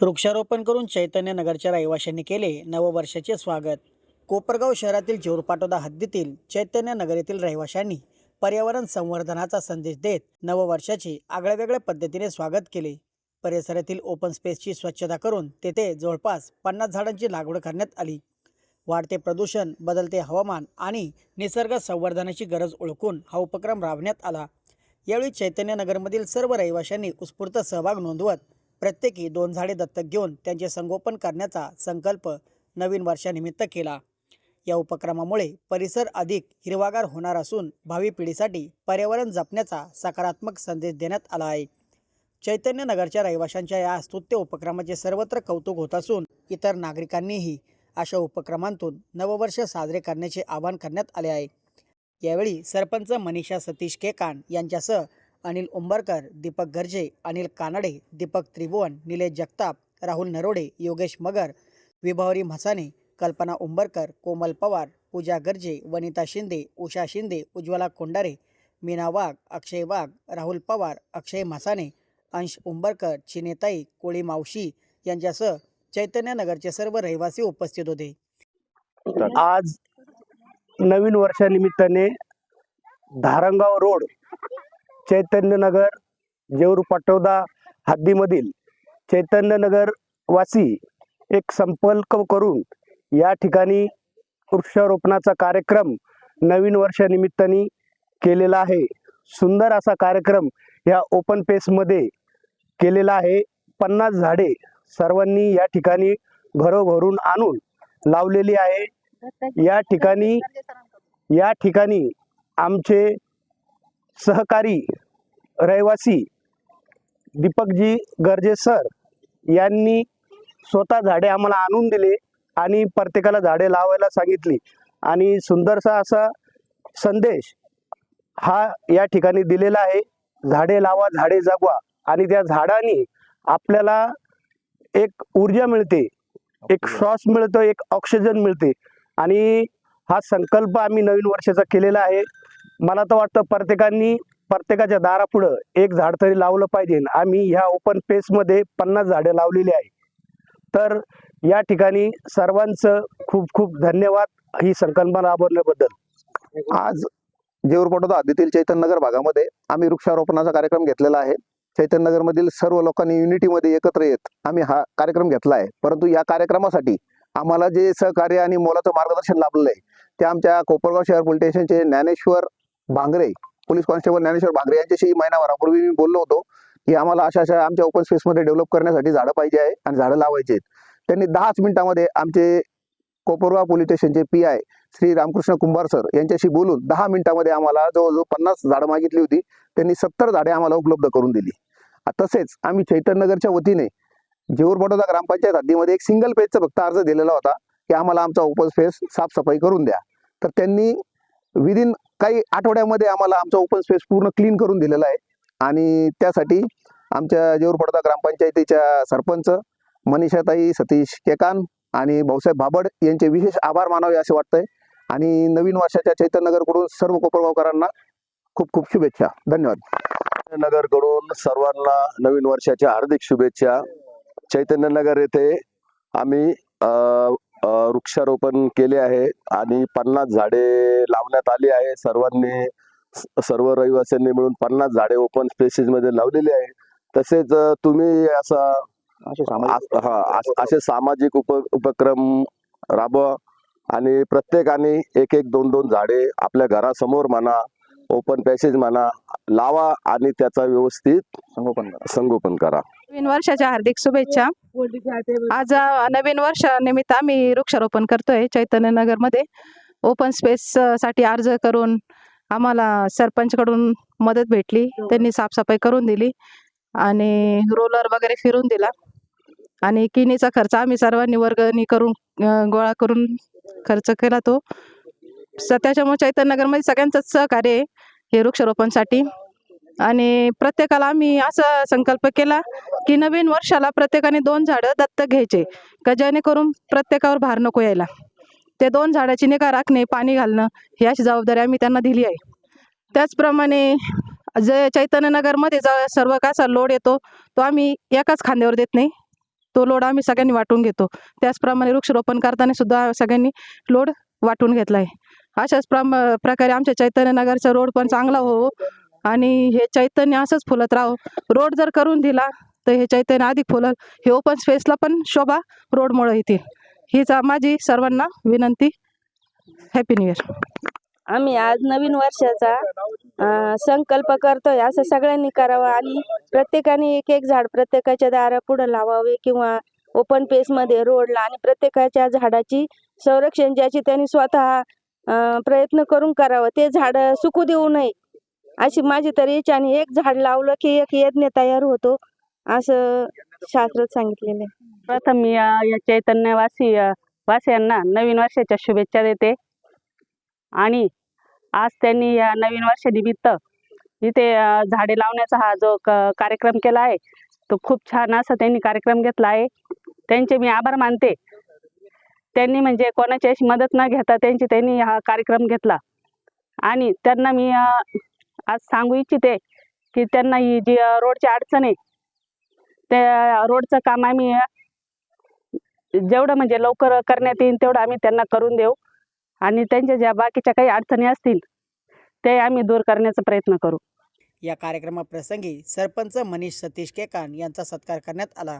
वृक्षारोपण करून चैतन्य नगरच्या रहिवाशांनी केले नववर्षाचे स्वागत. कोपरगाव शहरातील जोरपाटोदा हद्दीतील चैतन्यनगर येथील रहिवाशांनी पर्यावरण संवर्धनाचा संदेश देत नववर्षाचे आगळ्यावेगळ्या पद्धतीने स्वागत केले. परिसरातील ओपन स्पेसची स्वच्छता करून तेथे जवळपास पन्नास झाडांची लागवड करण्यात आली. वाढते प्रदूषण बदलते हवामान आणि निसर्ग संवर्धनाची गरज ओळखून हा उपक्रम राबवण्यात आला. यावेळी चैतन्य नगरमधील सर्व रहिवाशांनी उत्स्फूर्त सहभाग नोंदवत प्रत्येकी दोन झाडे दत्तक घेऊन त्यांचे संगोपन करण्याचा संकल्प नवीन वर्षानिमित्त केला. या उपक्रमामुळे परिसर अधिक हिरवागार होणार असून भावी पिढीसाठी पर्यावरण जपण्याचा सकारात्मक संदेश देण्यात आला आहे. चैतन्यनगरच्या रहिवाशांच्या या स्तुत्य उपक्रमाचे सर्वत्र कौतुक होत असून इतर नागरिकांनीही अशा उपक्रमांतून नववर्ष साजरे करण्याचे आवाहन करण्यात आले आहे. यावेळी सरपंच मनीषा सतीश केकान यांच्यासह अनिल उंबरकर दीपक गर्जे अनिल कानडे दीपक त्रिभुवन निलेश जगताप राहुल नरोडे योगेश मगर विभावरी म्हसाने कल्पना उंबरकर कोमल पवार पूजा गर्जे वनिता शिंदे उषा शिंदे उज्ज्वला कोंडारे मीना वाघ अक्षय वाघ राहुल पवार अक्षय म्हसाने अंश उंबरकर चिनेताई कोळी मावशी यांच्यासह चैतन्यनगरचे सर्व रहिवासी उपस्थित होते. आज नवीन वर्षानिमित्ताने धारंगाव रोड चैतन्यनगर जेऊर पाटोदा हद्दीमधील चैतन्यनगर वासी एक संपर्क करून या ठिकाणी वृक्षारोपणाचा कार्यक्रम नवीन वर्षानिमित्ताने केलेला आहे. सुंदर असा कार्यक्रम या ओपन पेसमध्ये केलेला आहे. पन्नास झाडे सर्वांनी या ठिकाणी घरोघरून आणून लावलेली आहे. या ठिकाणी या ठिकाणी आमचे सहकारी रहिवासी दीपकजी गर्जे सर यांनी स्वतः झाडे आम्हाला आणून दिले आणि प्रत्येकाला झाडे लावायला सांगितली. आणि सुंदरसा असा संदेश हा या ठिकाणी दिलेला आहे. झाडे लावा झाडे जगवा आणि त्या झाडांनी आपल्याला एक ऊर्जा मिळते एक श्वास मिळतो एक ऑक्सिजन मिळते. आणि हा संकल्प आम्ही नवीन वर्षाचा केलेला आहे. मला तर वाटतं प्रत्येकांनी प्रत्येकाच्या दारापुढं एक झाड तरी लावलं पाहिजे आम्ही ह्या ओपन पेसमध्ये पन्नास झाडं लावलेली आहे. तर या ठिकाणी सर्वांचं खूप खूप धन्यवाद ही संकल्पना राबवण्याबद्दल आज जेऊरपटोदा हद्दीतील चैतन्यनगर भागामध्ये आम्ही वृक्षारोपणाचा कार्यक्रम घेतलेला आहे. चैतन्यनगरमधील सर्व लोकांनी युनिटीमध्ये एकत्र येत आम्ही हा कार्यक्रम घेतला आहे. परंतु या कार्यक्रमासाठी आम्हाला जे सहकार्य आणि मोलाचं मार्गदर्शन लाभलेलं आहे ते आमच्या कोपरगाव शहर पोलीस स्टेशनचे ज्ञानेश्वर भांगरे पोलीस कॉन्स्टेबल ज्ञानेश्वर भांगरे यांच्याशी महिनाभरापूर्वी मी बोललो होतो की आम्हाला अशा अशा आमच्या ओपन स्पेसमध्ये डेव्हलप करण्यासाठी झाडं पाहिजे आहे आणि झाडं लावायचे आहेत. त्यांनी दहाच मिनिटामध्ये आमचे कोपरवा पोलीस स्टेशनचे P I Shri Ramkrishna Kumbhar sir यांच्याशी बोलून दहा मिनिटामध्ये आम्हाला जवळजवळ पन्नास झाडं मागितली होती. त्यांनी सत्तर झाडे आम्हाला उपलब्ध करून दिली. तसेच आम्ही चैतन्यनगरच्या वतीने जेऊर बडोदा ग्रामपंचायत हद्दीमध्ये एक सिंगल पेजचा फक्त अर्ज दिलेला होता की आम्हाला आमचा ओपन स्पेस साफसफाई करून द्या. तर त्यांनी विदिन काही आठवड्यामध्ये आम्हाला आमचा ओपन स्पेस पूर्ण क्लीन करून दिलेला आहे. आणि त्यासाठी आमच्या जेऊर ग्रामपंचायतीच्या सरपंच मनीषाताई सतीश केकान आणि भाऊसाहेब भाबड यांचे विशेष आभार मानावे असे वाटतंय. आणि नवीन वर्षाच्या चैतन्यनगरकडून सर्व कोपरगावकरांना खूप खूप शुभेच्छा. धन्यवाद. नगरकडून सर्वांना नवीन वर्षाच्या हार्दिक शुभेच्छा. चैतन्यनगर येथे आम्ही वृक्षारोपण केले आहे आणि पन्नास झाडे लावण्यात आली आहे. सर्वांनी सर्व रहिवाशांनी मिळून पन्नास झाडे ओपन स्पेसेस मध्ये लावलेली आहे. तसेच तुम्ही असा हा अस- सामाजिक उप उपक्रम राबवा आणि प्रत्येकाने एक एक दोन दोन झाडे आपल्या घरासमोर म्हणा ओपन पॅसेज म्हणा लावा आणि त्याचा व्यवस्थित संगोपन संगोपन करा. नवीन वर्षाच्या हार्दिक शुभेच्छा. आज नवीन वर्षानिमित्त आम्ही वृक्षारोपण करतोय चैतन्य नगरमध्ये ओपन स्पेस साठी अर्ज करून आम्हाला सरपंचकडून मदत भेटली. त्यांनी साफसफाई करून दिली आणि रोलर वगैरे फिरून दिला. आणि किनीचा खर्च आम्ही सर्वांनी वर्गणी करून गोळा करून खर्च केला तो. स त्याच्यामुळे चैतन्यनगरमध्ये सगळ्यांचंच सहकार्य आहे हे वृक्षारोपणसाठी. आणि प्रत्येकाला आम्ही असा संकल्प केला की नवीन वर्षाला प्रत्येकाने दोन झाडं दत्तक घ्यायचे का जेणेकरून प्रत्येकावर भार नको यायला. ते दोन झाडाची निगा राखणे पाणी घालणं ही अशी जबाबदारी आम्ही त्यांना दिली आहे. त्याचप्रमाणे जे चैतन्यनगरमध्ये ज सर्व कसा लोड येतो तो आम्ही एकाच खांद्यावर देत नाही. तो लोड आम्ही सगळ्यांनी वाटून घेतो. त्याचप्रमाणे वृक्षरोपण करताना सुद्धा सगळ्यांनी लोड वाटून घेतला आहे. अशाच प्रम प्रकारे आमच्या चैतन्यनगरचा रोड पण चांगला हो आणि हे चैतन्य असंच फुलत राहो. रोड जर करून दिला तर हे चैतन्य अधिक फुलल. हे ओपन स्पेसला पण शोभा रोडमुळे येतील. हीच माझी सर्वांना विनंती. हॅपी न्यू इयर आम्ही आज नवीन वर्षाचा संकल्प करतोय. असं सगळ्यांनी करावं आणि प्रत्येकाने एक एक झाड प्रत्येकाच्या दारा पुढे लावावे किंवा ओपनमध्ये रोडला आणि प्रत्येकाच्या झाडाची संरक्षण ज्याची त्यांनी स्वतः प्रयत्न करून करावं. ते झाड सुकू देऊ नये. अशी माझी तरी इच्छा आणि एक झाड लावलं की एक यज्ञ तयार होतो असं शास्त्रात सांगितलेलं आहे. प्रथम मी अ, या चैतन्यवासी अ, वासियांना नवीन वर्षाच्या शुभेच्छा देते. आणि आज त्यांनी या नवीन वर्षानिमित्त इथे अ, झाडे लावण्याचा हा जो क- कार्यक्रम केला आहे तो खूप छान असा त्यांनी कार्यक्रम घेतला आहे. त्यांचे मी आभार मानते. त्यांनी म्हणजे कोणाची अशी मदत न घेता त्यांची त्यांनी हा कार्यक्रम घेतला. आणि त्यांना मी अ, आज सांगू इच्छिते की त्यांना ही जी रोडची अडचण आहे त्या रोडचं काम आम्ही जेवढं म्हणजे लवकर करण्यात येईल तेवढं आम्ही त्यांना करून देऊ. आणि त्यांच्या ज्या बाकीच्या काही अडचणी असतील ते आम्ही दूर करण्याचा प्रयत्न करू. या कार्यक्रमाप्रसंगी सरपंच मनीष सतीश केकान यांचा सत्कार करण्यात आला.